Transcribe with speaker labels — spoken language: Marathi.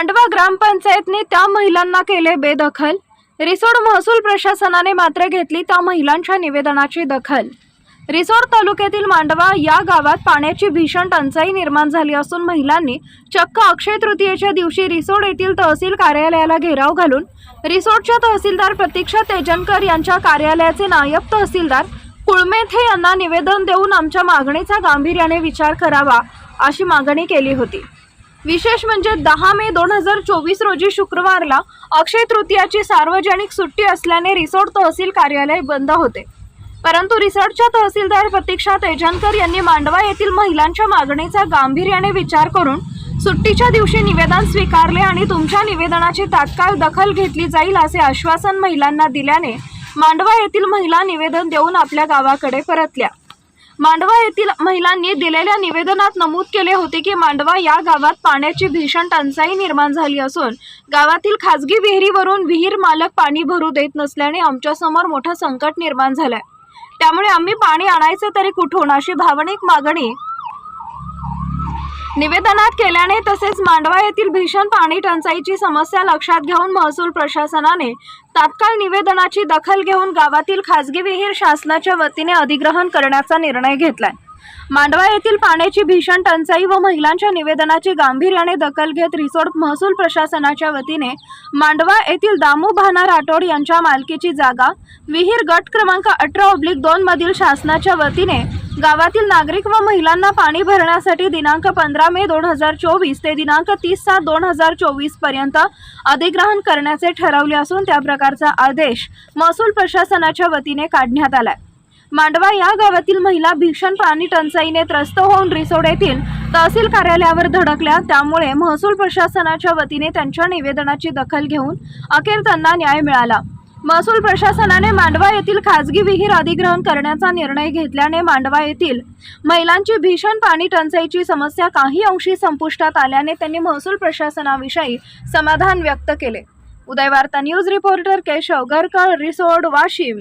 Speaker 1: मांडवा ग्रामपंचायतने त्या महिलांना केले बेदखल. रिसोड महसूल प्रशासनाने मात्र घेतली त्या महिलांच्या निवेदनाची दखल. रिसोड तालुक्यातील मांडवा या गावात पाण्याची भीषण टंचाई निर्माण झाली असून महिलांनी चक्क अक्षय तृतीयेच्या दिवशी रिसोड येथील तहसील कार्यालयाला घेराव घालून रिसोडच्या तहसीलदार प्रतीक्षा तेजनकर यांच्या कार्यालयाचे नायब तहसीलदार कुळमेथे यांना निवेदन देऊन आमच्या मागणीचा गांभीर्याने विचार करावा अशी मागणी केली होती. विशेष म्हणजे दहा मे दोन हजार चोवीस रोजी शुक्रवारला अक्षय तृतीयाची सार्वजनिक सुट्टी असल्याने रिसोड तहसील कार्यालय बंद होते. परंतु रिसोडच्या तहसीलदार प्रतीक्षा तेजनकर यांनी मांडवा येथील महिलांच्या मागणीचा गांभीर्याने विचार करून सुट्टीच्या दिवशी निवेदन स्वीकारले आणि तुमच्या निवेदनाची तात्काळ दखल घेतली जाईल असे आश्वासन महिलांना दिल्याने मांडवा येथील महिला निवेदन देऊन आपल्या गावाकडे परतल्या. मांडवा येथील महिलांनी दिलेल्या निवेदनात नमूद केले होते की मांडवा या गावात पाण्याची भीषण टंचाई निर्माण झाली असून गावातील खासगी विहिरीवरून विहीर मालक पाणी भरू देत नसल्याने आमच्यासमोर मोठं संकट निर्माण झालंय. त्यामुळे आम्ही पाणी आणायचं तरी कुठून अशी भावनिक मागणी निवेदनात केल्याने तसेच मांडवा येथील भीषण पाणी टंचाईची समस्या लक्षात घेऊन महसूल प्रशासनाने तात्काळ निवेदनाची दखल घेऊन गावातील खासगी विहीर शासनाच्या वतीने अधिग्रहण करण्याचा निर्णय घेतलाय. मांडवा येथील पाण्याची भीषण टंचाई व महिलांच्या निवेदनाची गांभीर्याने दखल घेत रिसोड महसूल प्रशासनाच्या वतीने मांडवा येथील दामू भाना राठोड यांच्या मालकीची जागा विहीर गट क्रमांक अठरा ओब्लिक दोन मधील शासनाच्या वतीने गावातील नागरिक व महिलांना पाणी भरण्यासाठी दिनांक पंधरा मे दोन हजार चोवीस ते दिनांक तीस सात दोन हजार चोवीसपर्यंत अधिग्रहण करण्याचे ठरवले असून त्या प्रकारचा आदेश महसूल प्रशासनाच्या वतीने काढण्यात आलाय. मांडवा या गावातील महिला भीषण पाणी टंचाईने त्रस्त होऊन रिसोड येथील तहसील कार्यालयावर धडकल्या. त्यामुळे महसूल प्रशासनाच्या वतीने त्यांच्या निवेदनाची दखल घेऊन अखेर त्यांना न्याय मिळाला. महसूल प्रशासनाने मांडवा येथील खासगी विहीर अधिग्रहण करण्याचा निर्णय घेतल्याने मांडवा येथील महिलांची भीषण पाणी टंचाईची समस्या काही अंशी संपुष्टात आल्याने त्यांनी महसूल प्रशासनाविषयी समाधान व्यक्त केले. Uday Varta news reporter Keshav Garkar Risod Washim.